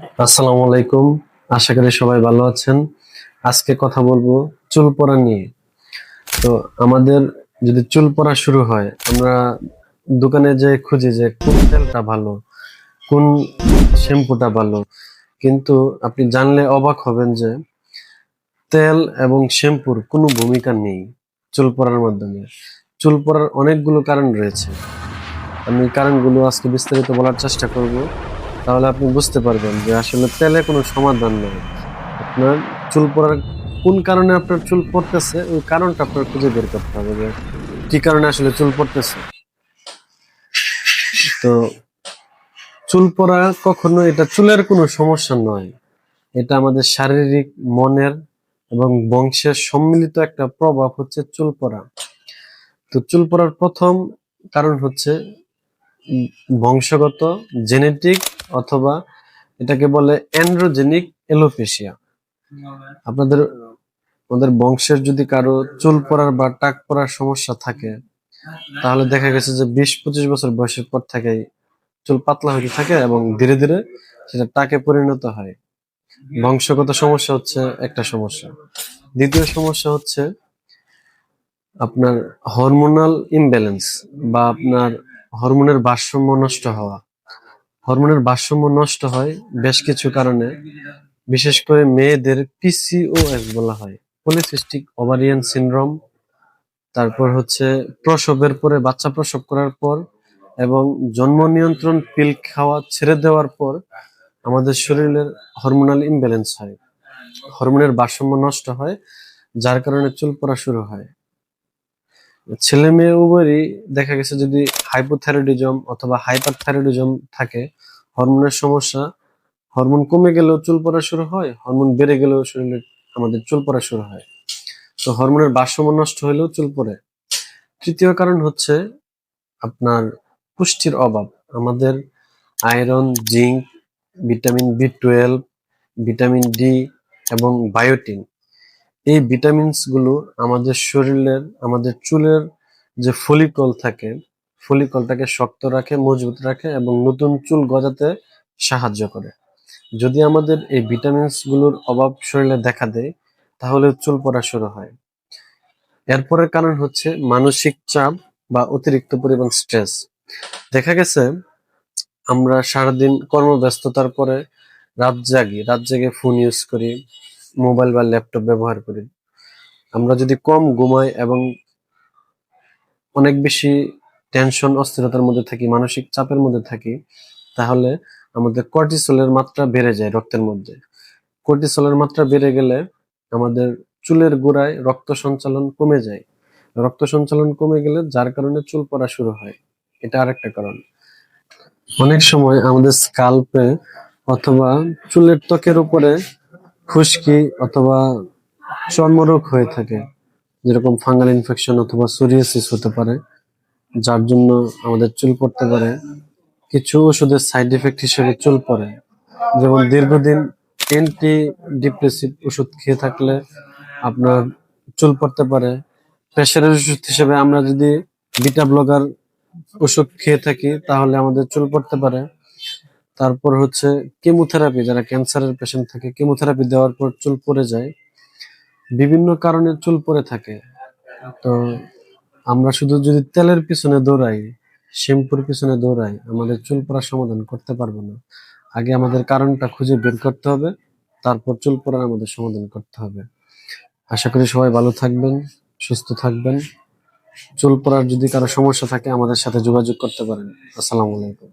আসসালামু আলাইকুম। আশা করি সবাই ভালো আছেন। আজকে কথা বলব চুল পড়া নিয়ে। তো আমাদের যদি চুল পড়া শুরু হয়, আমরা দোকানে যে খুঁজি যে কোন তেলটা ভালো, কোন শ্যাম্পুটা ভালো, কিন্তু আপনি জানলে অবাক হবেন যে তেল এবং শ্যাম্পুর কোনো ভূমিকা নেই চুল পড়ার মাধ্যমে। চুল পড়ার অনেকগুলো কারণ রয়েছে। আমি কারণগুলো আজকে বিস্তারিত বলার চেষ্টা করব। তাহলে আপনি বুঝতে পারবেন যে আসলে তেলে কোনো সমাধান নেই। আপনার চুল পড়ার কোন কারণে আপনার চুল পড়তেছে, ওই কারণটা আপনার খুঁজে বের করতে হবে যে কি কারণে আসলে চুল পড়তেছে। তো চুল পড়া কখনো এটা চুলের কোনো সমস্যা নয়, এটা আমাদের শারীরিক, মনের এবং বংশের সম্মিলিত একটা প্রভাব হচ্ছে চুল পড়া। তো চুল পড়ার প্রথম কারণ হচ্ছে বংশগত, জেনেটিক অথবা এটাকে বলে অ্যান্ড্রোজেনিক এলোপেশিয়া আপনাদের, আমাদের বংশের যদি কারও চুল পড়ার বা টাক পড়ার সমস্যা থাকে, তাহলে দেখা গেছে যে বিশ পঁচিশ বছর বয়সের পর থেকে চুল পাতলা হতে থাকে এবং ধীরে ধীরে সেটা টাকে পরিণত হয়। বংশগত সমস্যা হচ্ছে একটা সমস্যা। দ্বিতীয় সমস্যা হচ্ছে আপনার হরমোনাল ইমব্যালেন্স বা আপনার হরমোনের ভারসাম্য নষ্ট হওয়া। হরমোনের ভারসাম্য নষ্ট হয় বেশ কিছু কারণে। বিশেষ করে মেয়েদের পিসিওএস বলা হয় পলিসিস্টিক ওভারিয়ান সিনড্রোম তারপর হচ্ছে প্রসবের পরে বাচ্চা প্রসব করার পর এবং জন্ম নিয়ন্ত্রণ পিল খাওয়া ছেড়ে দেওয়ার পর আমাদের শরীরের হরমোনাল ইমব্যালেন্স হয়। হরমোনের ভারসাম্য নষ্ট হয়, যার কারণে চুল পড়া শুরু হয়। ছেলে মেয়ে উভয়ই দেখা গেছে যদি হাইপোথাইরয়েডিজম অথবা হাইপার থাইরয়েডিজম থাকে হরমোনের সমস্যা হরমোন কমে গেলেও চুল পড়া শুরু হয় হরমোন বেড়ে গেলেও শরীরে আমাদের চুল পড়া শুরু হয়। তো হরমোনের ভারসাম্য নষ্ট হলেও চুল পড়ে। তৃতীয় কারণ হচ্ছে আপনার পুষ্টির অভাব। আমাদের iron, zinc, vitamin B twelve, vitamin D এবং বায়োটিন। এই ভিটামিনসগুলো আমাদের শরীরের, আমাদের চুলের যে ফলিকল থাকে, ফলিকলটাকে শক্ত রাখে, মজবুত রাখে এবং নতুন চুল গজাতে সাহায্য করে। যদি আমাদের এই ভিটামিনসগুলোর অভাব শরীরে দেখা দেয়, তাহলে চুল পড়া শুরু হয়। এরপরের কারণ হচ্ছে মানসিক চাপ বা অতিরিক্ত পরিমাণ স্ট্রেস। দেখা গেছে, আমরা সারাদিন কর্মব্যস্ততার পরে রাত জাগি, রাত জেগে ফোন ইউজ করি মোবাইল বা ল্যাপটপ ব্যবহার করি। আমরা যদি কম ঘুমাই এবং অনেক বেশি টেনশন অস্থিরতার মধ্যে থাকি, মানসিক চাপের মধ্যে থাকি, তাহলে আমাদের কর্টিসলের মাত্রা বেড়ে যায় রক্তের মধ্যে। কর্টিসলের মাত্রা বেড়ে গেলে আমাদের চুলের গোড়ায় রক্ত সঞ্চালন কমে যায়। রক্ত সঞ্চালন কমে গেলে যার কারণে চুল পড়া শুরু হয়। এটা আরেকটা কারণ। অনেক সময় আমাদের স্কাল্পে অথবা চুলের ত্বকের উপরে খুশকি অথবা চর্মরোগ হয়ে থাকে, যেরকম ফাঙ্গাল ইনফেকশন অথবা সোরিয়াসিস হতে পারে, যার জন্য আমাদের চুল পড়তে পারে। কিছু ওষুধের সাইড এফেক্ট হিসেবে চুল পড়ে, যেমন দীর্ঘদিন অ্যান্টি ডিপ্রেসিভ ওষুধ খেয়ে থাকলে আপনার চুল পড়তে পারে। প্রেশারের ওষুধ হিসেবে আমরা যদি বিটা ব্লগার ওষুধ খেয়ে থাকি, তাহলে আমাদের চুল পড়তে পারে। তারপর হচ্ছে কেমোথেরাপি যারা ক্যান্সারের পেশেন্ট থাকে কেমোথেরাপি দেওয়ার পর চুল পড়ে যায়। বিভিন্ন কারণে চুল পড়ে থাকে। তো আমরা শুধু যদি তেলের পিছনে দৌড়াই, শ্যাম্পুর পিছনে দৌড়াই, আমাদের চুল পড়ার সমাধান করতে পারব না। আগে আমাদের কারণটা খুঁজে বের করতে হবে, তারপর চুল পড়ার আমাদের সমাধান করতে হবে। আশা করি সবাই ভালো থাকবেন, সুস্থ থাকবেন। চুল পড়ার যদি কারও সমস্যা থাকে, আমাদের সাথে যোগাযোগ করতে পারেন। আসসালামু আলাইকুম।